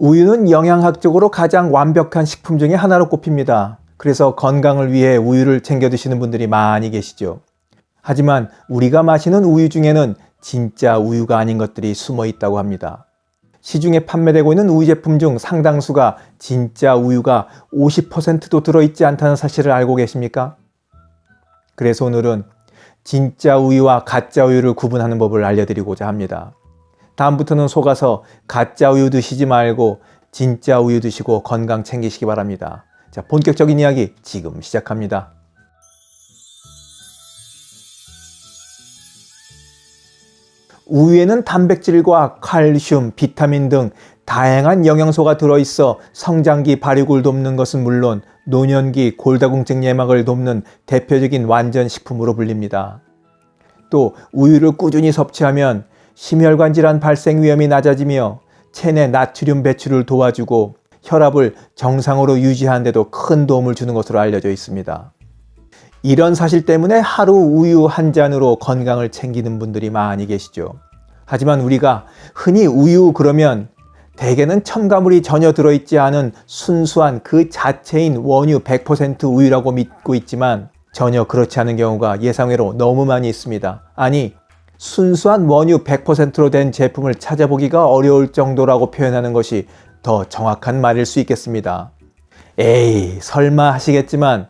우유는 영양학적으로 가장 완벽한 식품 중에 하나로 꼽힙니다. 그래서 건강을 위해 우유를 챙겨 드시는 분들이 많이 계시죠. 하지만 우리가 마시는 우유 중에는 진짜 우유가 아닌 것들이 숨어 있다고 합니다. 시중에 판매되고 있는 우유 제품 중 상당수가 진짜 우유가 50%도 들어있지 않다는 사실을 알고 계십니까? 그래서 오늘은 진짜 우유와 가짜 우유를 구분하는 법을 알려드리고자 합니다. 다음부터는 속아서 가짜 우유 드시지 말고 진짜 우유 드시고 건강 챙기시기 바랍니다. 자, 본격적인 이야기 지금 시작합니다. 우유에는 단백질과 칼슘, 비타민 등 다양한 영양소가 들어있어 성장기 발육을 돕는 것은 물론 노년기 골다공증 예방을 돕는 대표적인 완전 식품으로 불립니다. 또 우유를 꾸준히 섭취하면 심혈관 질환 발생 위험이 낮아지며 체내 나트륨 배출을 도와주고 혈압을 정상으로 유지하는 데도 큰 도움을 주는 것으로 알려져 있습니다. 이런 사실 때문에 하루 우유 한 잔으로 건강을 챙기는 분들이 많이 계시죠. 하지만 우리가 흔히 우유 그러면 대개는 첨가물이 전혀 들어있지 않은 순수한 그 자체인 원유 100% 우유라고 믿고 있지만 전혀 그렇지 않은 경우가 예상외로 너무 많이 있습니다. 아니, 순수한 원유 100%로 된 제품을 찾아보기가 어려울 정도라고 표현하는 것이 더 정확한 말일 수 있겠습니다. 에이, 설마 하시겠지만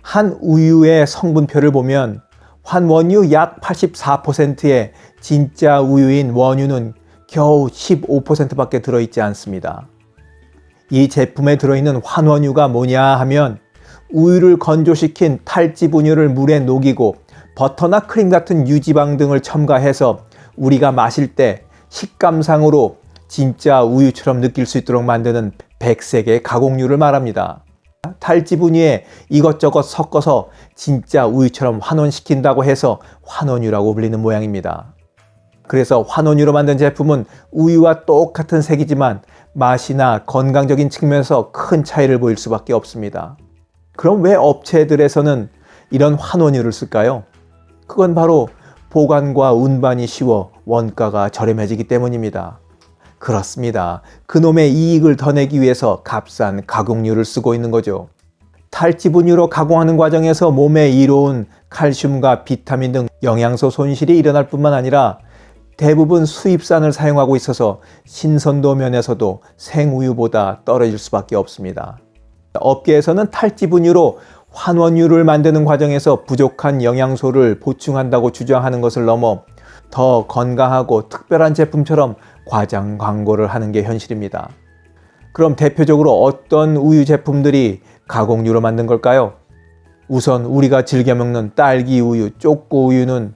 한 우유의 성분표를 보면 환원유 약 84%의 진짜 우유인 원유는 겨우 15%밖에 들어있지 않습니다. 이 제품에 들어있는 환원유가 뭐냐 하면 우유를 건조시킨 탈지 분유를 물에 녹이고 버터나 크림 같은 유지방 등을 첨가해서 우리가 마실 때 식감상으로 진짜 우유처럼 느낄 수 있도록 만드는 백색의 가공유를 말합니다. 탈지 분유에 이것저것 섞어서 진짜 우유처럼 환원시킨다고 해서 환원유라고 불리는 모양입니다. 그래서 환원유로 만든 제품은 우유와 똑같은 색이지만 맛이나 건강적인 측면에서 큰 차이를 보일 수밖에 없습니다. 그럼 왜 업체들에서는 이런 환원유를 쓸까요? 그건 바로 보관과 운반이 쉬워 원가가 저렴해지기 때문입니다. 그렇습니다. 그놈의 이익을 더 내기 위해서 값싼 가공유를 쓰고 있는 거죠. 탈지분유로 가공하는 과정에서 몸에 이로운 칼슘과 비타민 등 영양소 손실이 일어날 뿐만 아니라 대부분 수입산을 사용하고 있어서 신선도 면에서도 생우유보다 떨어질 수밖에 없습니다. 업계에서는 탈지분유로 환원유를 만드는 과정에서 부족한 영양소를 보충한다고 주장하는 것을 넘어 더 건강하고 특별한 제품처럼 과장 광고를 하는 게 현실입니다. 그럼 대표적으로 어떤 우유 제품들이 가공유로 만든 걸까요? 우선 우리가 즐겨 먹는 딸기 우유, 쪼꼬 우유는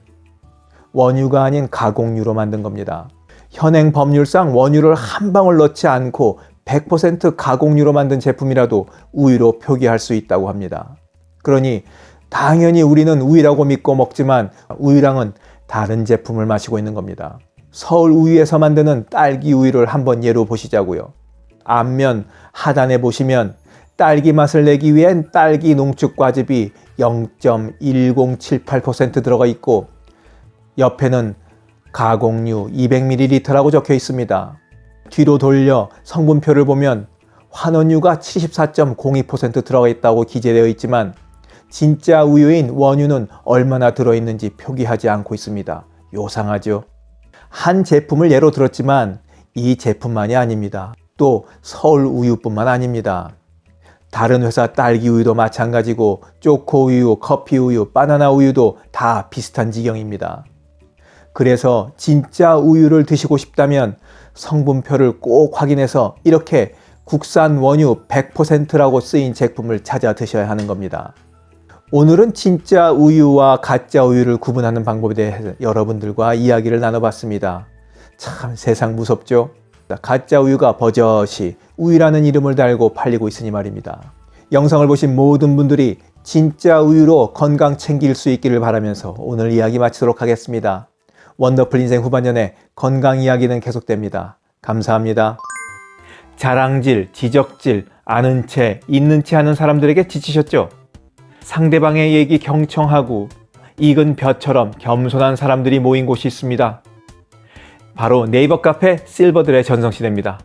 원유가 아닌 가공유로 만든 겁니다. 현행 법률상 원유를 한 방울 넣지 않고 100% 가공유로 만든 제품이라도 우유로 표기할 수 있다고 합니다. 그러니 당연히 우리는 우유라고 믿고 먹지만 우유랑은 다른 제품을 마시고 있는 겁니다. 서울 우유에서 만드는 딸기 우유를 한번 예로 보시자고요. 앞면 하단에 보시면 딸기 맛을 내기 위한 딸기 농축 과즙이 0.1078% 들어가 있고 옆에는 가공유 200ml라고 적혀 있습니다. 뒤로 돌려 성분표를 보면 환원유가 74.02% 들어가 있다고 기재되어 있지만 진짜 우유인 원유는 얼마나 들어있는지 표기하지 않고 있습니다. 요상하죠? 한 제품을 예로 들었지만 이 제품만이 아닙니다. 또 서울 우유뿐만 아닙니다. 다른 회사 딸기 우유도 마찬가지고 초코 우유, 커피 우유, 바나나 우유도 다 비슷한 지경입니다. 그래서 진짜 우유를 드시고 싶다면 성분표를 꼭 확인해서 이렇게 국산 원유 100%라고 쓰인 제품을 찾아 드셔야 하는 겁니다. 오늘은 진짜 우유와 가짜 우유를 구분하는 방법에 대해 여러분들과 이야기를 나눠봤습니다. 참 세상 무섭죠? 가짜 우유가 버젓이 우유라는 이름을 달고 팔리고 있으니 말입니다. 영상을 보신 모든 분들이 진짜 우유로 건강 챙길 수 있기를 바라면서 오늘 이야기 마치도록 하겠습니다. 원더풀 인생 후반년에 건강 이야기는 계속됩니다. 감사합니다. 자랑질, 지적질, 아는 채, 있는 채 하는 사람들에게 지치셨죠? 상대방의 얘기 경청하고 익은 벼처럼 겸손한 사람들이 모인 곳이 있습니다. 바로 네이버 카페 실버들의 전성시대입니다.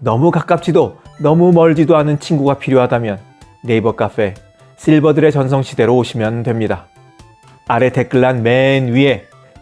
너무 가깝지도 너무 멀지도 않은 친구가 필요하다면 네이버 카페 실버들의 전성시대로 오시면 됩니다. 아래 댓글란 맨 위에